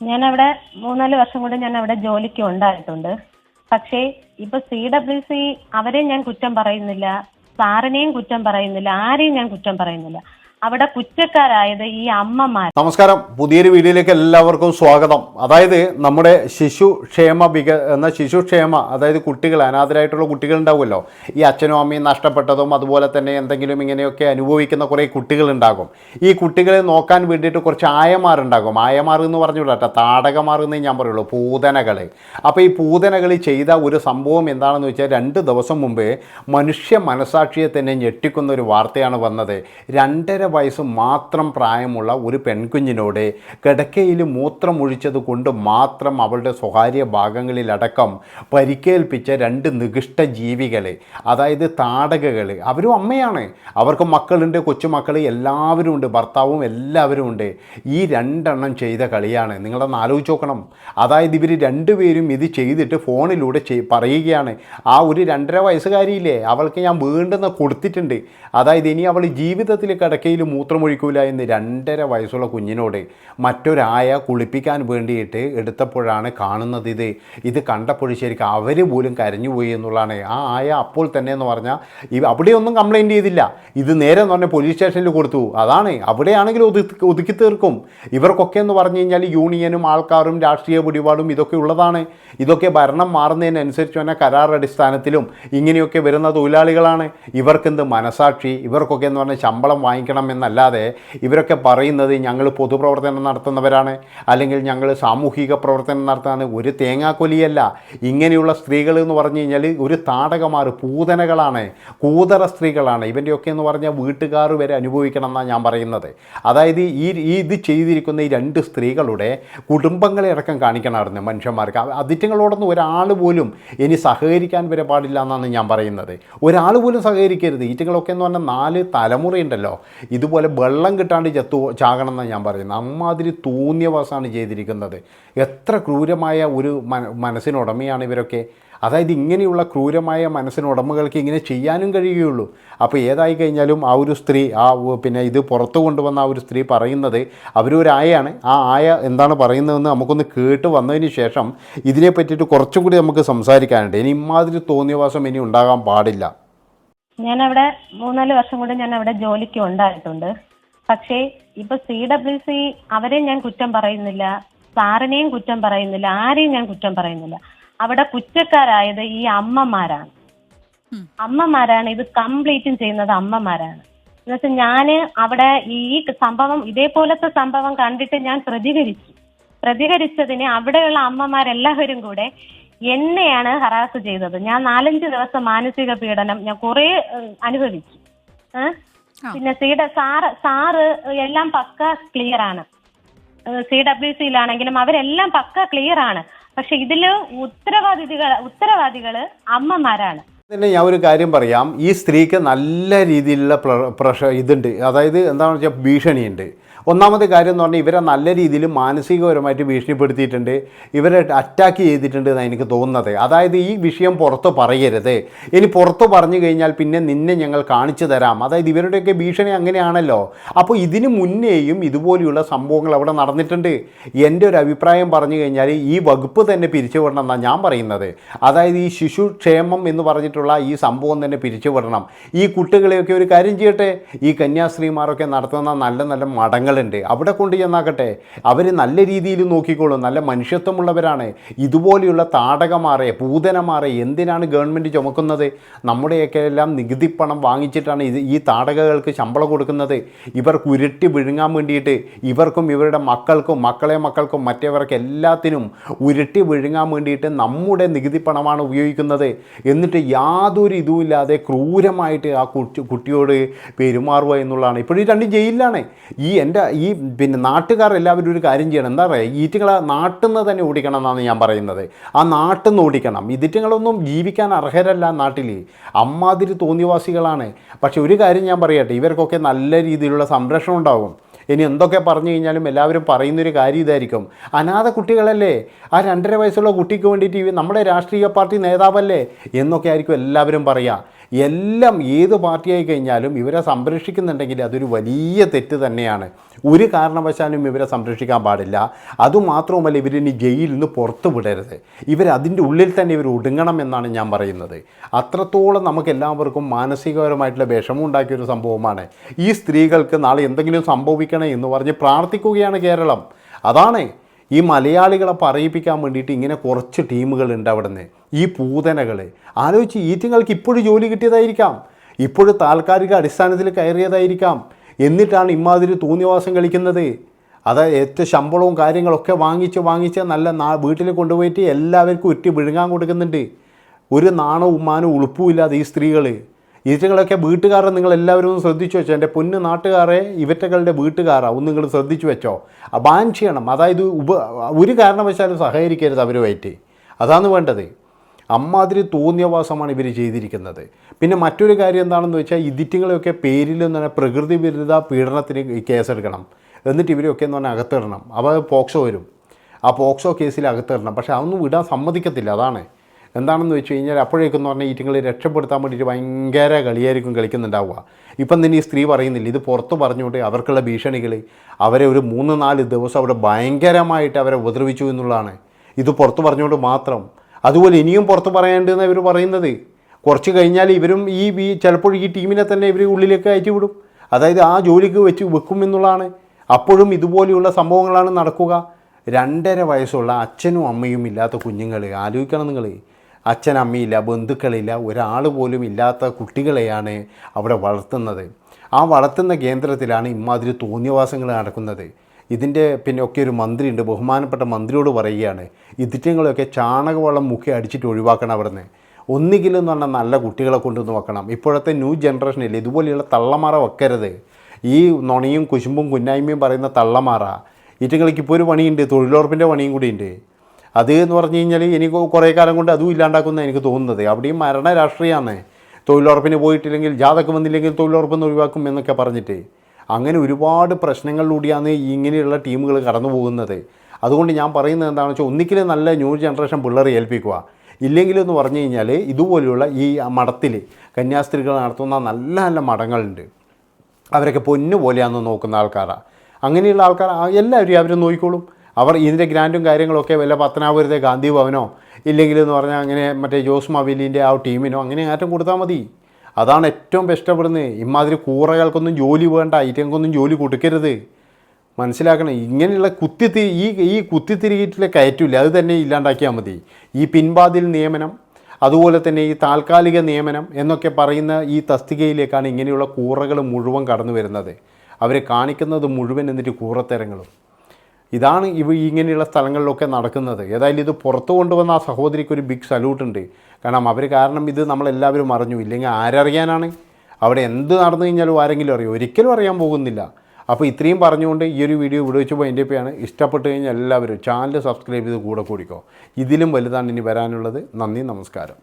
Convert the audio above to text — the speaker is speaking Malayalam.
ഞാൻ അവിടെ മൂന്നാൽ വർഷം കൊണ്ട് ഞാൻ അവിടെ ജോലിക്ക് ഉണ്ടായിട്ടുണ്ട്. പക്ഷേ ഇപ്പൊ സി ഡബ്ല്യു സി അവരെയും ഞാൻ കുറ്റം പറയുന്നില്ല സാറിനെയും കുറ്റം പറയുന്നില്ല ആരെയും ഞാൻ കുറ്റം പറയുന്നില്ല. അവിടെ കുറ്റക്കാരായത് ഈ അമ്മമാർ. നമസ്കാരം. പുതിയൊരു വീഡിയോയിലേക്ക് എല്ലാവർക്കും സ്വാഗതം. അതായത് നമ്മുടെ ശിശു ക്ഷേമ വിക എന്ന ശിശു ക്ഷേമ അതായത് കുട്ടികൾ അനാഥരായിട്ടുള്ള കുട്ടികൾ ഉണ്ടാവുമല്ലോ. ഈ അച്ഛനും അമ്മയും നഷ്ടപ്പെട്ടതും അതുപോലെ തന്നെ എന്തെങ്കിലും ഇങ്ങനെയൊക്കെ അനുഭവിക്കുന്ന കുറേ കുട്ടികളുണ്ടാകും ഈ കുട്ടികളെ നോക്കാൻ വേണ്ടിയിട്ട് കുറച്ച് ആയമാരുണ്ടാകും ആയമാർ എന്ന് പറഞ്ഞു വിടട്ടെ താടകമാർ എന്നേ ഞാൻ പറയുള്ളൂ. പൂതനകൾ അപ്പോൾ ഈ പൂതനകൾ ചെയ്ത ഒരു സംഭവം എന്താണെന്ന് വെച്ചാൽ രണ്ട് ദിവസം മുമ്പ് മനുഷ്യ മനസാക്ഷിയെ തന്നെ ഞെട്ടിക്കുന്ന ഒരു വാർത്തയാണ് വന്നത്. രണ്ടര വയസ്സ് മാത്രം പ്രായമുള്ള ഒരു പെൺകുഞ്ഞിനോട് കിടക്കയിൽ മൂത്രമൊഴിച്ചത് കൊണ്ട് മാത്രം അവളുടെ സ്വകാര്യ ഭാഗങ്ങളിലടക്കം പരിക്കേൽപ്പിച്ച രണ്ട് നികിഷ്ട ജീവികളെ അതായത് താടകകൾ അവരും അമ്മയാണ്. അവർക്ക് മക്കളുണ്ട് കൊച്ചുമക്കൾ എല്ലാവരും ഉണ്ട് ഭർത്താവും എല്ലാവരും ഉണ്ട്. ഈ രണ്ടെണ്ണം ചെയ്ത കളിയാണ്. നിങ്ങളൊന്ന് ആലോചിച്ച് നോക്കണം. അതായത് ഇവർ രണ്ടുപേരും ഇത് ചെയ്തിട്ട് ഫോണിലൂടെ പറയുകയാണ്. ആ ഒരു രണ്ടര വയസ്സുകാരിയില്ലേ അവൾക്ക് ഞാൻ വീണ്ടെന്ന് കൊടുത്തിട്ടുണ്ട്. അതായത് ഇനി അവൾ ജീവിതത്തിൽ കിടക്കയിൽ മൂത്രമൊഴിക്കൂല എന്ന് രണ്ടര വയസ്സുള്ള കുഞ്ഞിനോട് മറ്റൊരായ കുളിപ്പിക്കാൻ വേണ്ടിയിട്ട് എടുത്തപ്പോഴാണ് കാണുന്നത് ഇത്. ഇത് കണ്ടപ്പോൾ ശരിക്കും അവർ പോലും കരഞ്ഞുപോയി എന്നുള്ളതാണ്. ആ ആയ അപ്പോൾ തന്നെ എന്ന് പറഞ്ഞാൽ ഈ അവിടെയൊന്നും കംപ്ലൈന്റ് ചെയ്തില്ല. ഇത് നേരെ എന്ന് പറഞ്ഞാൽ പോലീസ് സ്റ്റേഷനിൽ കൊടുത്തു. അതാണ്. അവിടെയാണെങ്കിൽ ഒതുക്കി ഒതുക്കി തീർക്കും. ഇവർക്കൊക്കെ എന്ന് പറഞ്ഞു കഴിഞ്ഞാൽ യൂണിയനും ആൾക്കാരും രാഷ്ട്രീയ പിടിപാടും ഇതൊക്കെ ഉള്ളതാണ്. ഇതൊക്കെ ഭരണം മാറുന്നതിനനുസരിച്ച് തന്നെ കരാർ അടിസ്ഥാനത്തിലും ഇങ്ങനെയൊക്കെ വരുന്ന തൊഴിലാളികളാണ്. ഇവർക്കെന്ത് മനസാക്ഷി? ഇവർക്കൊക്കെ എന്ന് പറഞ്ഞാൽ ശമ്പളം വാങ്ങിക്കണം എന്നല്ലാതെ ഇവരൊക്കെ പറയുന്നത് ഞങ്ങൾ പൊതുപ്രവർത്തനം നടത്തുന്നവരാണ് അല്ലെങ്കിൽ ഞങ്ങൾ സാമൂഹിക പ്രവർത്തനം നടത്താണ് ഒരു തേങ്ങാക്കൊലിയല്ല. ഇങ്ങനെയുള്ള സ്ത്രീകൾ എന്ന് പറഞ്ഞു കഴിഞ്ഞാൽ ഒരു താടകമാർ പൂതനകളാണ് കൂതറ സ്ത്രീകളാണ്. ഇവന്റെയൊക്കെ എന്ന് പറഞ്ഞാൽ വീട്ടുകാർ വരെ അനുഭവിക്കണം എന്നാണ് ഞാൻ പറയുന്നത്. അതായത് ഈ ഇത് ചെയ്തിരിക്കുന്ന ഈ രണ്ട് സ്ത്രീകളുടെ കുടുംബങ്ങളെ അടക്കം കാണിക്കണമായിരുന്നു മനുഷ്യന്മാർക്ക്. അതിറ്റങ്ങളോടൊന്നും ഒരാൾ പോലും ഇനി സഹകരിക്കാൻ വരെ പാടില്ല എന്നാണ് ഞാൻ പറയുന്നത്. ഒരാൾ പോലും സഹകരിക്കരുത്. ഈറ്റങ്ങളൊക്കെ എന്ന് പറഞ്ഞാൽ നാല് തലമുറയുണ്ടല്ലോ. ഇതുപോലെ വെള്ളം കിട്ടാണ്ട് ചത്തു ചാകണം എന്നാണ് ഞാൻ പറയുന്നത്. അമ്മാതിരി തൂന്യവാസമാണ് ചെയ്തിരിക്കുന്നത്. എത്ര ക്രൂരമായ ഒരു മന മനസ്സിനുടമയാണ് ഇവരൊക്കെ. അതായത് ഇങ്ങനെയുള്ള ക്രൂരമായ മനസ്സിനുടമകൾക്ക് ഇങ്ങനെ ചെയ്യാനും കഴിയുകയുള്ളൂ. അപ്പോൾ ഏതായി കഴിഞ്ഞാലും ആ ഒരു സ്ത്രീ ആ പിന്നെ ഇത് പുറത്തു കൊണ്ടുവന്ന ആ ഒരു സ്ത്രീ പറയുന്നത് അവരൊരു ആയയാണ്. ആ ആയ എന്താണ് പറയുന്നതെന്ന് നമുക്കൊന്ന് കേട്ട് വന്നതിന് ശേഷം ഇതിനെ പറ്റിയിട്ട് കുറച്ചും കൂടി നമുക്ക് സംസാരിക്കാനുണ്ട്. ഇനി ഇമാതിരി തോന്നിയവാസം ഇനി ഉണ്ടാകാൻ പാടില്ല. ഞാൻ അവിടെ മൂന്നാൽ വർഷം കൊണ്ട് ഞാൻ അവിടെ ജോലിക്ക് ഉണ്ടായിട്ടുണ്ട്. പക്ഷേ ഇപ്പൊ സി ഡബ്ല്യു സി അവരെ ഞാൻ കുറ്റം പറയുന്നില്ല സാറിനെയും കുറ്റം പറയുന്നില്ല ആരെയും ഞാൻ കുറ്റം പറയുന്നില്ല. അവിടെ കുറ്റക്കാരായത് ഈ അമ്മമാരാണ്. അമ്മമാരാണ് ഇത് കംപ്ലീറ്റും ചെയ്യുന്നത് അമ്മമാരാണ്. എന്നുവെച്ചാൽ ഞാൻ അവിടെ ഈ സംഭവം ഇതേപോലത്തെ സംഭവം കണ്ടിട്ട് ഞാൻ പ്രതികരിച്ചു. പ്രതികരിച്ചതിന് അവിടെയുള്ള അമ്മമാരെല്ലാവരും കൂടെ എന്നെയാണ് ഹറാസ് ചെയ്തത്. ഞാൻ നാലഞ്ച് ദിവസം മാനസിക പീഡനം ഞാൻ കുറെ അനുഭവിച്ചു. ഏഹ്? പിന്നെ സിയുടെ സാറ് സാറ് എല്ലാം പക്ക ക്ലിയർ ആണ്. സി ഡബ്ല്യു സിയിലാണെങ്കിലും അവരെല്ലാം പക്ക ക്ലിയർ ആണ്. പക്ഷെ ഇതിൽ ഉത്തരവാദികൾ ഉത്തരവാദികൾ അമ്മമാരാണ്. തന്നെ ഞാൻ ഒരു കാര്യം പറയാം. ഈ സ്ത്രീക്ക് നല്ല രീതിയിലുള്ള പ്രഷർ ഇതുണ്ട്. അതായത് എന്താണെന്ന് വെച്ചാൽ ഭീഷണിയുണ്ട്. ഒന്നാമത്തെ കാര്യം എന്ന് പറഞ്ഞാൽ ഇവരെ നല്ല രീതിയിൽ മാനസികപരമായിട്ട് ഭീഷണിപ്പെടുത്തിയിട്ടുണ്ട്. ഇവരെ അറ്റാക്ക് ചെയ്തിട്ടുണ്ട് എന്നാണ് എനിക്ക് തോന്നുന്നത്. അതായത് ഈ വിഷയം പുറത്ത് പറയരുത്. ഇനി പുറത്ത് പറഞ്ഞു കഴിഞ്ഞാൽ പിന്നെ നിന്നെ ഞങ്ങൾ കാണിച്ചു തരാം. അതായത് ഇവരുടെയൊക്കെ ഭീഷണി അങ്ങനെയാണല്ലോ. അപ്പോൾ ഇതിന് മുന്നേയും ഇതുപോലെയുള്ള സംഭവങ്ങൾ അവിടെ നടന്നിട്ടുണ്ട്. എന്റെ ഒരു അഭിപ്രായം പറഞ്ഞു കഴിഞ്ഞാൽ ഈ വകുപ്പ് തന്നെ പിരിച്ചുവിടണം എന്നാണ് ഞാൻ പറയുന്നത്. അതായത് ഈ ശിശുക്ഷേമം എന്ന് പറഞ്ഞിട്ടുള്ള ഈ സംഭവം തന്നെ പിരിച്ചുവിടണം. ഈ കുട്ടികളെയൊക്കെ ഒരു കാര്യം ചെയ്യട്ടെ? ഈ കന്യാസ്ത്രീമാരൊക്കെ നടത്തുന്ന നല്ല നല്ല മഠങ്ങളുണ്ട് അവിടെ കൊണ്ട് ചെന്നാക്കട്ടെ. അവർ നല്ല രീതിയിൽ നോക്കിക്കോളും. നല്ല മനുഷ്യത്വമുള്ളവരാണ്. ഇതുപോലെയുള്ള താടകമാറേ പൂതനമാറേ എന്തിനാണ് ഗവൺമെന്റ് ചുമക്കുന്നത്? നമ്മുടെയൊക്കെ എല്ലാം നികുതി പണം വാങ്ങിച്ചിട്ടാണ് ഇത് ഈ താടകകൾക്ക് ശമ്പളം കൊടുക്കുന്നത്. ഇവർക്ക് ഉരുട്ടി വിഴുങ്ങാൻ വേണ്ടിയിട്ട് ഇവർക്കും ഇവരുടെ മക്കൾക്കും മക്കളെ മക്കൾക്കും മറ്റേവർക്ക് എല്ലാത്തിനും ഉരുട്ടി വിഴുങ്ങാൻ വേണ്ടിയിട്ട് നമ്മുടെ നികുതി പണമാണ് ഉപയോഗിക്കുന്നത്. എന്നിട്ട് യാതൊരു ഇതുമില്ലാതെ ക്രൂരമായിട്ട് ആ കുട്ടി കുട്ടിയോട് പെരുമാറുക എന്നുള്ളതാണ്. ഇപ്പോഴും രണ്ടും ജയിലിലാണ്. ഈ എന്റെ ഈ പിന്നെ നാട്ടുകാർ എല്ലാവരും ഒരു കാര്യം ചെയ്യണം. എന്താ പറയുക ഈറ്റുകൾ നാട്ടിൽ നിന്ന് തന്നെ ഓടിക്കണം എന്നാണ് ഞാൻ പറയുന്നത്. ആ നാട്ടിൽ നിന്ന് ഓടിക്കണം. ഇതിറ്റങ്ങളൊന്നും ജീവിക്കാൻ അർഹരല്ല നാട്ടിൽ അമ്മാതിരി തോന്നിവാസികളാണ്. പക്ഷെ ഒരു കാര്യം ഞാൻ പറയട്ടെ ഇവർക്കൊക്കെ നല്ല രീതിയിലുള്ള സംരക്ഷണം ഉണ്ടാകും ഇനി എന്തൊക്കെ പറഞ്ഞു കഴിഞ്ഞാലും എല്ലാവരും പറയുന്നൊരു കാര്യം ഇതായിരിക്കും. അനാഥ കുട്ടികളല്ലേ? ആ രണ്ടര വയസ്സുള്ള കുട്ടിക്ക് വേണ്ടിയിട്ട് നമ്മുടെ രാഷ്ട്രീയ പാർട്ടി നേതാവല്ലേ? എന്നൊക്കെ ആയിരിക്കും എല്ലാവരും പറയുക എല്ലാം ഏത് പാർട്ടിയായി കഴിഞ്ഞാലും ഇവരെ സംരക്ഷിക്കുന്നുണ്ടെങ്കിൽ അതൊരു വലിയ തെറ്റ് തന്നെയാണ്. ഒരു കാരണവശാലും ഇവരെ സംരക്ഷിക്കാൻ പാടില്ല. അതുമാത്രവുമല്ല ഇവരിനി ജയിലിൽ നിന്ന് പുറത്തു വിടരുത്. ഇവർ അതിന്റെ ഉള്ളിൽ തന്നെ ഇവർ ഒടുങ്ങണം എന്നാണ് ഞാൻ പറയുന്നത്. അത്രത്തോളം നമുക്ക് എല്ലാവർക്കും മാനസികപരമായിട്ടുള്ള വിഷമം ഉണ്ടാക്കിയൊരു സംഭവമാണ്. ഈ സ്ത്രീകൾക്ക് നാളെ എന്തെങ്കിലും സംഭവിക്കണേ എന്ന് പറഞ്ഞ് പ്രാർത്ഥിക്കുകയാണ് കേരളം. അതാണ്. ഈ മലയാളികളെ പറയിപ്പിക്കാൻ വേണ്ടിയിട്ട് ഇങ്ങനെ കുറച്ച് ടീമുകളുണ്ട് അവിടെ നിന്ന് ഈ പൂതനകൾ ആലോചിച്ച് ഈറ്റുങ്ങൾക്ക് ഇപ്പോഴും ജോലി കിട്ടിയതായിരിക്കാം. ഇപ്പോഴും താൽക്കാലിക അടിസ്ഥാനത്തിൽ കയറിയതായിരിക്കാം. എന്നിട്ടാണ് ഇമാതിരി തോന്നിവാസം കളിക്കുന്നത്. അത് ഏറ്റവും ശമ്പളവും കാര്യങ്ങളൊക്കെ വാങ്ങിച്ച് വാങ്ങിച്ച് നല്ല നാ വീട്ടിൽ കൊണ്ടുപോയിട്ട് എല്ലാവർക്കും ഉറ്റി വിഴുങ്ങാൻ കൊടുക്കുന്നുണ്ട്. ഒരു നാണവും മാനവും ഉളുപ്പുമില്ലാതെ ഈ സ്ത്രീകൾ ഈറ്റകളൊക്കെ വീട്ടുകാരെ നിങ്ങൾ എല്ലാവരും ഒന്ന് ശ്രദ്ധിച്ചു വെച്ചോ. എന്റെ പൊന്ന് നാട്ടുകാരെ ഇവറ്റകളുടെ വീട്ടുകാരാ ഒന്ന് നിങ്ങൾ ശ്രദ്ധിച്ചു വെച്ചോ. ബാൻ ചെയ്യണം. അതായത് ഉപ ഒരു കാരണവശാലും സഹകരിക്കരുത് അവരുമായിട്ട്. അതാണ് വേണ്ടത്. അമ്മാതിരി തോന്നിയവാസമാണ് ഇവർ ചെയ്തിരിക്കുന്നത്. പിന്നെ മറ്റൊരു കാര്യം എന്താണെന്ന് വെച്ചാൽ ഇതിറ്റുകളെയൊക്കെ പേരിൽ എന്ന് പറഞ്ഞാൽ പ്രകൃതി വിരുദ്ധ പീഡനത്തിന് കേസെടുക്കണം. എന്നിട്ട് ഇവരെയൊക്കെ എന്ന് പറഞ്ഞാൽ അകത്തിടണം. അപ്പോൾ പോക്സോ വരും. ആ പോക്സോ കേസിൽ അകത്തിടണം. പക്ഷേ അതൊന്നും വിടാൻ സമ്മതിക്കത്തില്ല. അതാണ്. എന്താണെന്ന് വെച്ച് കഴിഞ്ഞാൽ അപ്പോഴേക്കെന്ന് പറഞ്ഞാൽ ഈറ്റുങ്ങളെ രക്ഷപ്പെടുത്താൻ വേണ്ടിയിട്ട് ഭയങ്കര കളിയായിരിക്കും കളിക്കുന്നുണ്ടാവുക. ഇപ്പം തന്നെ ഈ സ്ത്രീ പറയുന്നില്ല ഇത് പുറത്ത് പറഞ്ഞുകൊണ്ട് അവർക്കുള്ള ഭീഷണികൾ അവരെ ഒരു മൂന്ന് നാല് ദിവസം അവിടെ ഭയങ്കരമായിട്ട് അവരെ ഉപദ്രവിച്ചു എന്നുള്ളതാണ്. ഇത് പുറത്ത് പറഞ്ഞുകൊണ്ട് മാത്രം. അതുപോലെ ഇനിയും പുറത്ത് പറയേണ്ടതെന്ന് ഇവർ പറയുന്നത് കുറച്ച് കഴിഞ്ഞാൽ ഇവരും ഈ ഈ ചിലപ്പോൾ ഈ ടീമിനെ തന്നെ ഇവർ ഉള്ളിലേക്ക് അയച്ചുവിടും വിടും. അതായത് ആ ജോലിക്ക് വെച്ച് വെക്കും എന്നുള്ളതാണ്. അപ്പോഴും ഇതുപോലെയുള്ള സംഭവങ്ങളാണ് നടക്കുക. രണ്ടര വയസ്സുള്ള അച്ഛനും അമ്മയും ഇല്ലാത്ത കുഞ്ഞുങ്ങൾ ആലോചിക്കണം നിങ്ങൾ അച്ഛൻ അമ്മയില്ല ബന്ധുക്കളില്ല ഒരാൾ പോലും ഇല്ലാത്ത കുട്ടികളെയാണ് അവിടെ വളർത്തുന്നത്. ആ വളർത്തുന്ന കേന്ദ്രത്തിലാണ് ഇമാതിരി തോന്നിയവാസങ്ങൾ നടക്കുന്നത്. ഇതിന്റെ പിന്നെ ഒക്കെ ഒരു മന്ത്രിയുണ്ട് ബഹുമാനപ്പെട്ട മന്ത്രിയോട് പറയുകയാണ് ഇതിറ്റങ്ങളൊക്കെ ചാണകവെള്ളം മുക്കി അടിച്ചിട്ട് ഒഴിവാക്കണം അവിടുന്ന്. ഒന്നുകിലും എന്ന് പറഞ്ഞാൽ നല്ല കുട്ടികളെ കൊണ്ടുവന്ന് വെക്കണം. ഇപ്പോഴത്തെ ന്യൂ ജനറേഷനിൽ ഇതുപോലെയുള്ള തള്ളമാറ വെക്കരുത്. ഈ നുണയും കുശുമ്പും കുന്നായ്മയും പറയുന്ന തള്ളമാറ ഇറ്റങ്ങൾക്ക് ഇപ്പോൾ ഒരു പണിയുണ്ട് തൊഴിലുറപ്പിന്റെ പണിയും കൂടി ഉണ്ട് അത് എന്ന് പറഞ്ഞു കഴിഞ്ഞാൽ എനിക്ക് കുറേ കാലം കൊണ്ട് അതും ഇല്ലാണ്ടാക്കുന്ന എനിക്ക് തോന്നുന്നത്. അവിടെയും മരണ രാഷ്ട്രീയമാണ് തൊഴിലുറപ്പിന് പോയിട്ടില്ലെങ്കിൽ ജാതകം വന്നില്ലെങ്കിൽ തൊഴിലുറപ്പെന്ന് ഒഴിവാക്കും എന്നൊക്കെ പറഞ്ഞിട്ട്. അങ്ങനെ ഒരുപാട് പ്രശ്നങ്ങളിലൂടെയാണ് ഇങ്ങനെയുള്ള ടീമുകൾ കടന്നു പോകുന്നത്. അതുകൊണ്ട് ഞാൻ പറയുന്നത് എന്താണെന്ന് വെച്ചാൽ ഒന്നിക്കൽ നല്ല ന്യൂ ജനറേഷൻ പിള്ളേരെ ഏൽപ്പിക്കുക. ഇല്ലെങ്കിലെന്ന് പറഞ്ഞു കഴിഞ്ഞാൽ ഇതുപോലെയുള്ള ഈ മഠത്തിൽ കന്യാസ്ത്രീകൾ നടത്തുന്ന നല്ല നല്ല മഠങ്ങളുണ്ട്. അവരൊക്കെ പൊന്നു പോലെയാണെന്ന് നോക്കുന്ന ആൾക്കാരാണ് അങ്ങനെയുള്ള ആൾക്കാർ എല്ലാവരും അവരും നോക്കിക്കോളും. അവർ ഇതിന്റെ ഗ്രാൻഡും കാര്യങ്ങളൊക്കെ വല്ല പത്തനാപുരത്തെ ഗാന്ധി ഭവനോ ഇല്ലെങ്കിൽ എന്ന് പറഞ്ഞാൽ അങ്ങനെ മറ്റേ ജോസ് മവിലിന്റെ ആ ടീമിനോ അങ്ങനെ ആറ്റം കൊടുത്താൽ മതി. അതാണ് ഏറ്റവും ഇഷ്ടപ്പെടുന്നത് ഇമാതിരി കൂറകൾക്കൊന്നും ജോലി വേണ്ട ഐറ്റങ്ങൾക്കൊന്നും ജോലി കൊടുക്കരുത്. മനസ്സിലാക്കണം ഇങ്ങനെയുള്ള കുത്തിത്തി ഈ ഈ കുത്തിത്തിരികിട്ടിലെ കയറ്റില്ല അത് തന്നെ ഇല്ലാണ്ടാക്കിയാൽ മതി. ഈ പിൻവാതിൽ നിയമനം അതുപോലെ തന്നെ ഈ താൽക്കാലിക നിയമനം എന്നൊക്കെ പറയുന്ന ഈ തസ്തികയിലേക്കാണ് ഇങ്ങനെയുള്ള കൂറകൾ മുഴുവൻ കടന്നു വരുന്നത് അവരെ കാണിക്കുന്നത് മുഴുവൻ എന്നിട്ട് കൂറത്തരങ്ങളും. ഇതാണ് ഇവ ഇങ്ങനെയുള്ള സ്ഥലങ്ങളിലൊക്കെ നടക്കുന്നത്. ഏതായാലും ഇത് പുറത്തു കൊണ്ടുവന്ന ആ സഹോദരിക്ക് ഒരു ബിഗ് സല്യൂട്ട് ഉണ്ട്. കാരണം അവർ കാരണം ഇത് നമ്മളെല്ലാവരും അറിഞ്ഞു. ഇല്ലെങ്കിൽ ആരറിയാനാണ്? അവിടെ എന്ത് നടന്നു കഴിഞ്ഞാലും ആരെങ്കിലും അറിയും. ഒരിക്കലും അറിയാൻ പോകുന്നില്ല. അപ്പോൾ ഇത്രയും പറഞ്ഞുകൊണ്ട് ഈ ഒരു വീഡിയോ ഇവിടെ വെച്ചപ്പോൾ എന്റെ പേയാണ് ഇഷ്ടപ്പെട്ട് കഴിഞ്ഞാൽ എല്ലാവരും ചാനൽ സബ്സ്ക്രൈബ് ചെയ്ത് കൂടെ കൂടിക്കോ. ഇതിലും വലുതാണ് ഇനി വരാനുള്ളത്. നന്ദി നമസ്കാരം.